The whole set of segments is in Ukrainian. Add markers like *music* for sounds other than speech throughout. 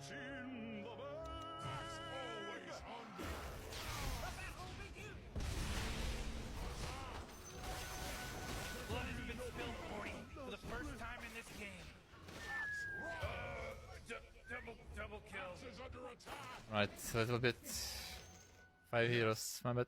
It's in the bag. always hunger. Blood has been spilled for the first time in this game. Du- double, double kill. Right, a little bit. Five heroes, my bad.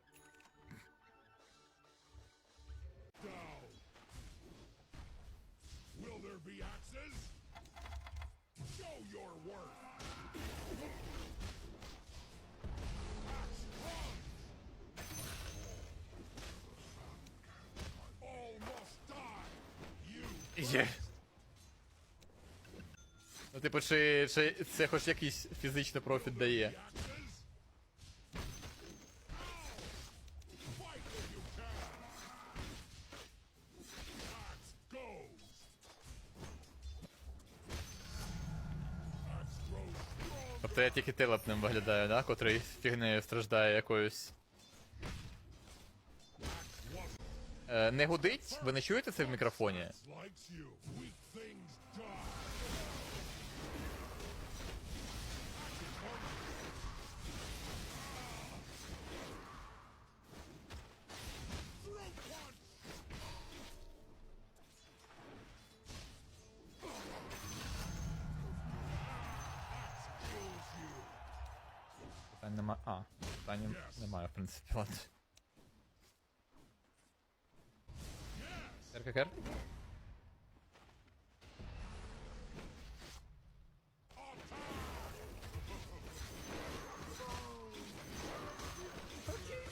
Типу, чи, чи це хоч якийсь фізичний профіт дає? Тобто я тільки телепним виглядаю, да? Котрий фігнею страждає якоюсь. Е, не гудить? Ви не чуєте це в мікрофоні? питань немає, в принципі, ладно. Кер, кер, кер.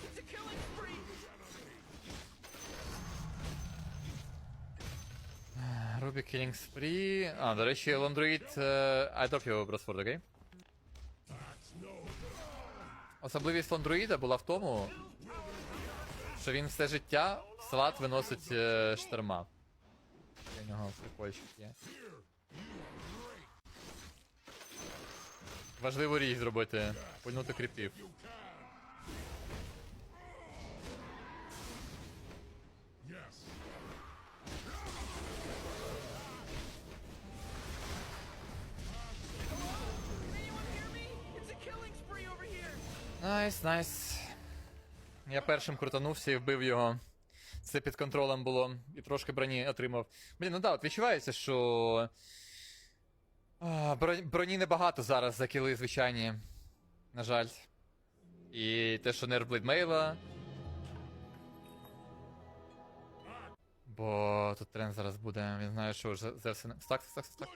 It's a killing spree! Ruby Killing Spree. А, до речі, Лондроїд. I drop you, Бросфорд, окей? Особливість Лондроїда була в тому, що він все життя в салат виносить е, штерма. У нього прикольчик є. Важливо річ зробити, пульнути кріпів. Найс, найс. Я першим крутанувся і вбив його. Це під контролем було. І трошки броні отримав. Блін, ну да, от відчувається, що. Броні небагато зараз за кіли звичайні. На жаль. І те, що нерв блейдмейла. Бо тут тренд зараз буде. Він знає, що вже не. Стак, стак, стак.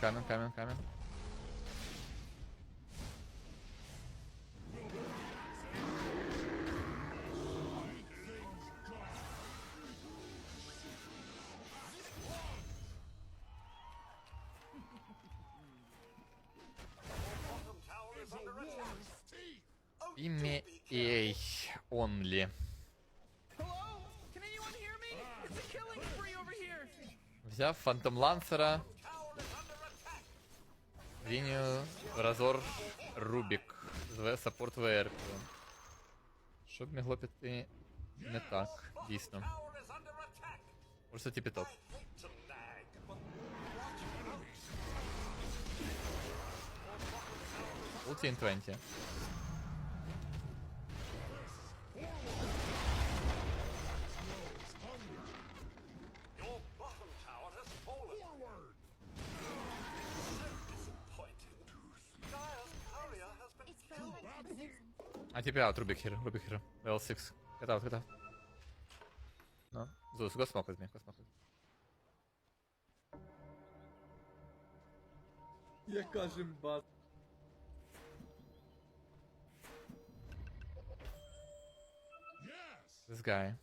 coming, coming, coming, coming. Имя Эй, он ли? Взяв Фантом Лансера, Лінію Разор Рубік. з саппорт ВР. Щоб могло піти не так, дійсно. Просто типі топ. Ulti in 20. А типі аут, Рубік хір, Рубік хір. Level 6. Get out, get out. Ну, Зус, go smoke with me, go smoke with me. Яка жимба. Yes. This guy.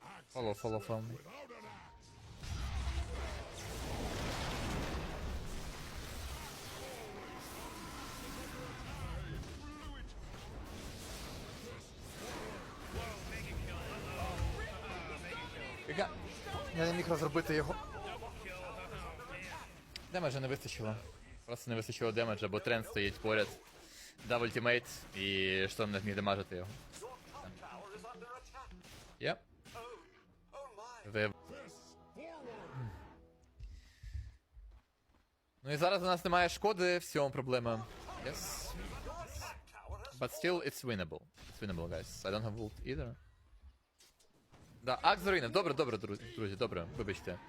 Axe Follow, follow, follow me. Я не міг розробити його. Демеджа не вистачило. Просто не вистачило демеджа, бо тренд стоїть поряд. Дав ультимейт і шторм не зміг демажити його. Є. Ви... Ну і зараз у нас немає шкоди, в цьому проблема. Yes. But still it's winnable. It's winnable, guys. I don't have ult either. Да, Акс заруїнив. Добре, добре, друзі, добре, вибачте.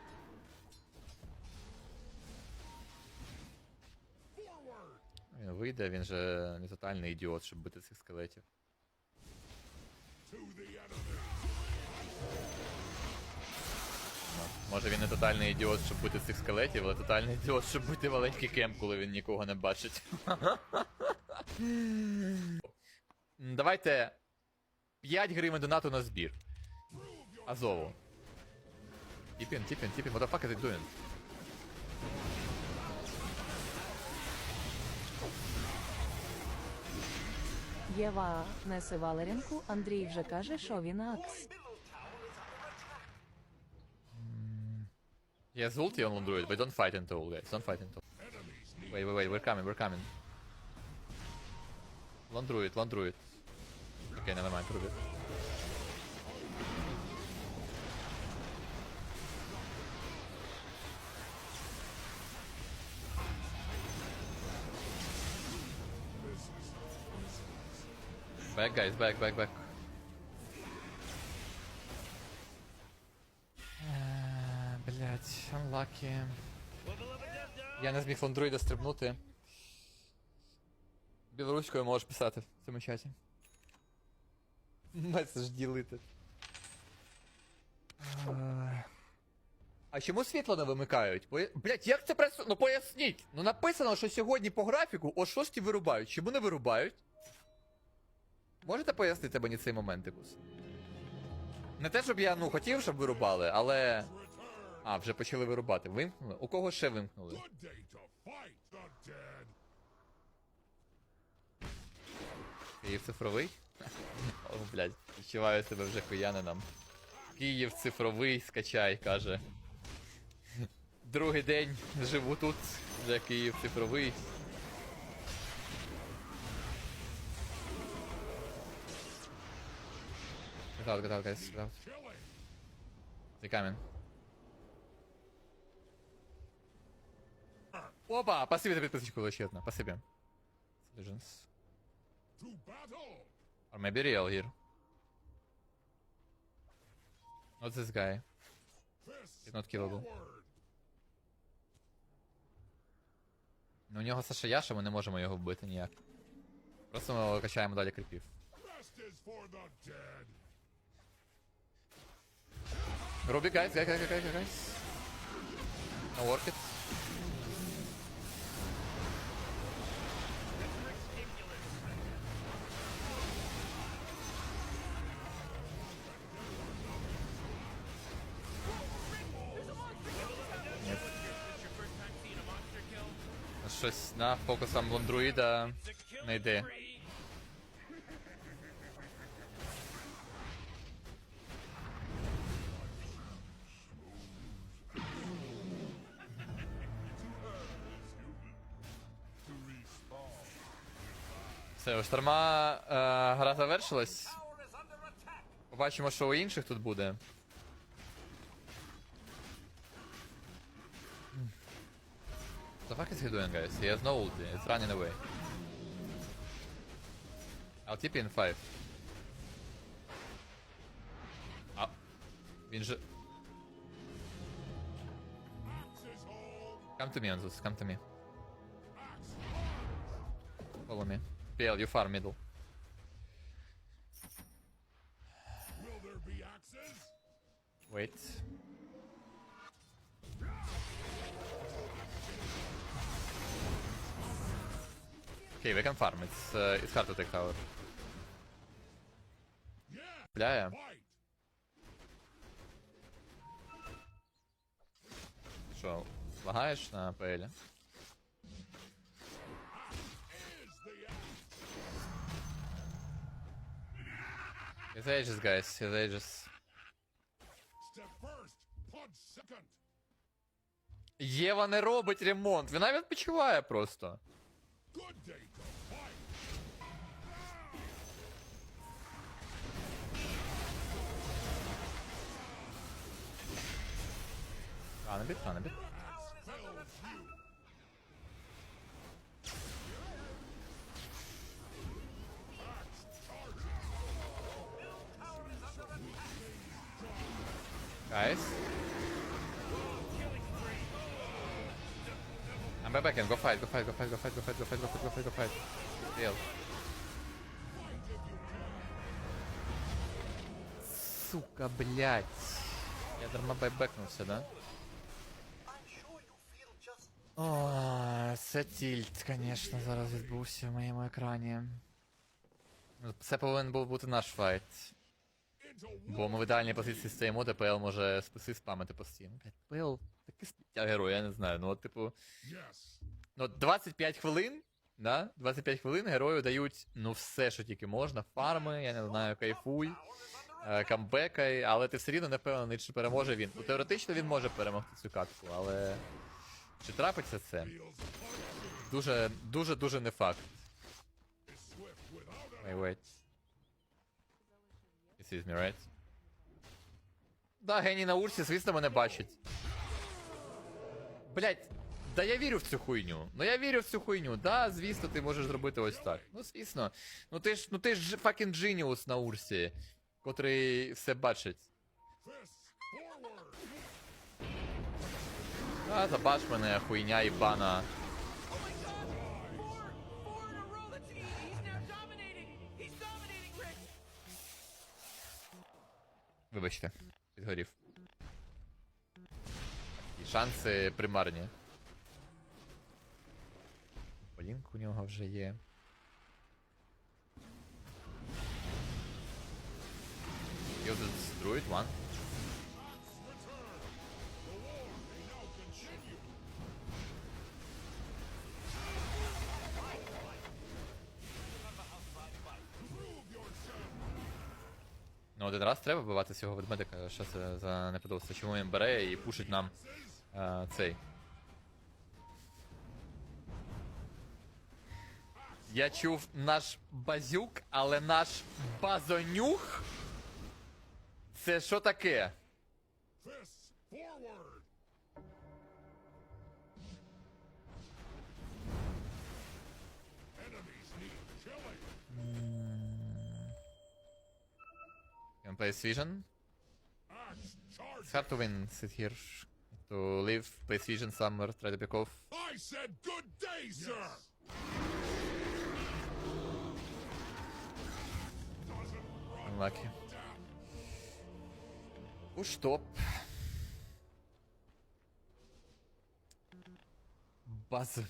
Він вийде, він же не тотальний ідіот, щоб бити цих скелетів. Може він не тотальний ідіот, щоб бити цих скелетів, але тотальний ідіот, щоб бити маленький кемп, коли він нікого не бачить. *laughs* Давайте 5 гривень донату на збір. Азову. Тіпін, тіпін, тіпін, what the fuck is it doing? Єва несе Валерінку, Андрій вже каже, що він акс. He has ulti on Lundruid, but don't fight into ult, guys. Don't fight into Wait, wait, wait, we're coming, we're coming. Lundruid, Lundruid. Okay, never mind, Ruby. Back, guys, back, back, back. Блять, unlucky. Я не зміг ландруїда стрибнути. Білоруською можеш писати в цьому чаті. Меседж ділити. А чому світло не вимикають? Блять, як це працює? Ну поясніть! Ну написано, що сьогодні по графіку о 6 вирубають. Чому не вирубають? Можете пояснити мені цей моментикус? Не те, щоб я ну хотів, щоб вирубали, але. А, вже почали вирубати. Вимкнули? У кого ще вимкнули? Київ цифровий? *laughs* О, блядь, відчуваю себе вже хуянином. Київ цифровий, скачай, каже. *laughs* Другий день живу тут, вже Київ цифровий. Get out, get out, guys, get. Опа! Спасибо за підписочку величезно, спасибо. Battle! Or maybe real here. What's this guy? He's not killable. Ну, у нього Саша Яша, ми не можемо його вбити ніяк. Просто ми качаємо далі крипів. Rest is for the dead! Руби, guys, guys, guys, guys, guys. No work it. Щось на фокусом блондруїда не йде. Все, у шторма е, гра завершилась. Побачимо, що у інших тут буде. What the fuck is he doing, guys? He has no ulti. It's running away. I'll TP in 5. А. Він же... Come to me, Anzus. Come to me. Follow me. PL, you far middle. Wait. Okay, we can farm. It's uh, it's hard to take tower. Yeah! Бля, Fight! що, лагаєш на ПЛ? His ages, guys, his ages. Step first! Punch Єва не робить ремонт, вона відпочиває просто. Good day to fight. Ранебіт, ранебіт. Guys. I'm back back in. Go fight, go fight, go fight, go fight, go fight, go fight, go fight, go fight, go fight. Deal. Сука, блядь. Я дарма байбекнувся, да? I'm sure you feel just О, це тільт, звісно, зараз відбувся в моєму екрані. Ну, Це повинен був бути наш файт. Бо ми в ідеальній позиції стоїмо, де ПЛ може списи спамити постійно. ПЛ таке сміття герой, я не знаю. Ну, от, типу, ну, 25 хвилин, да? 25 хвилин герою дають, ну, все, що тільки можна. Фарми, я не знаю, кайфуй, е, камбекай, але ти все рівно не впевнений, чи переможе він. Ну, теоретично він може перемогти цю катку, але. Чи трапиться це? Дуже, дуже, дуже не факт. Wait, wait. Me, right? Да, геній на урсі, звісно, мене бачить. Блять, да я вірю в цю хуйню. Ну я вірю в цю хуйню. Да, звісно, ти можеш зробити ось так. Ну, звісно. Ну ти ж, ну ти ж fucking дженіус на урсі, котрий все бачить. А, забач мене, хуйня ібана. Вибачте, підгорів. І шанси примарні. Полінк у нього вже є. Uses друїд, one. Ну, один раз треба вбивати цього ведмедика. Що це за неподобство? Чому він бере і пушить нам е, цей. Я чув наш базюк, але наш базонюх. Це що таке? Fists and plays Vision. It's hard to win, sit here. To leave, place Vision somewhere, try to pick off. I said good day, yes. sir! Unlucky. Push top. База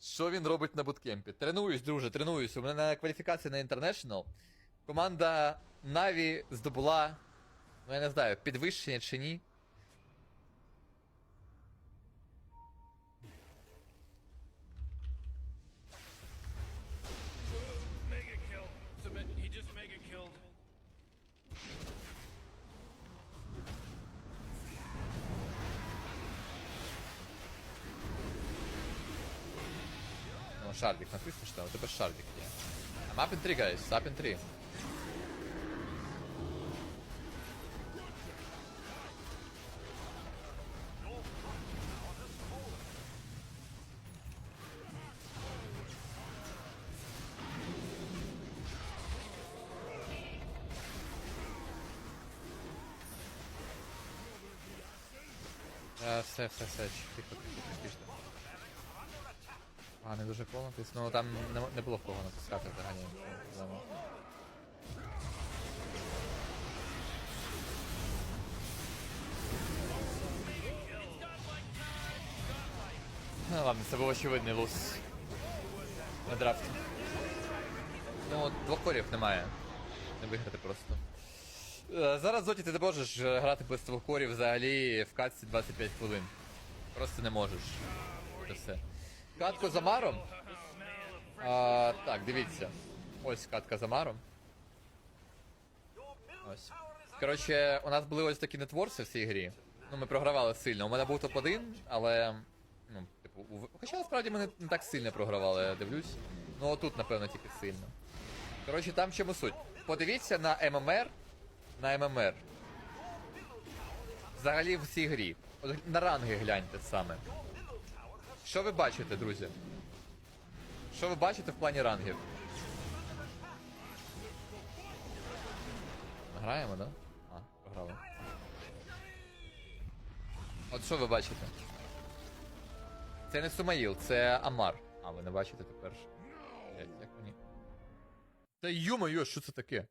Що він робить на буткемпі? Тренуюсь, друже, тренуюсь. У мене на кваліфікації на International. Команда Наві здобула. Ну я не знаю, підвищення чи ні. Ну, шардик написано, що у тебе шардик є. I'm up in 3, guys. Up in 3. Е, все, все, все, тихо, тихо, тихо. А, не дуже коло натис. Ну там не, не було в кого натискати взагалі. Ну ладно, це був очевидний луз. На драфті. Ну, двох корів немає. Не виграти просто. Е, Зараз Зоті ти не можеш е, грати без двох корів взагалі в катці 25 хвилин. Просто не можеш. Це все. Катку за Маром. А, так, дивіться. Ось катка за Маром. Ось. Коротше, у нас були ось такі нетворси в цій грі. Ну, ми програвали сильно. У мене був топ-1, але. Ну, типу, у... хоча насправді ми не, не так сильно програвали, я дивлюсь. Ну отут, напевно, тільки сильно. Коротше, там чому суть. Подивіться на ММР. На ММР. Взагалі в цій грі. На ранги гляньте саме. Що ви бачите, друзі? Що ви бачите в плані рангів? Граємо, да? А, програли. От що ви бачите? Це не Сумаїл, це Амар. А, ви не бачите тепер. як мені. Та йо-моє, що це таке?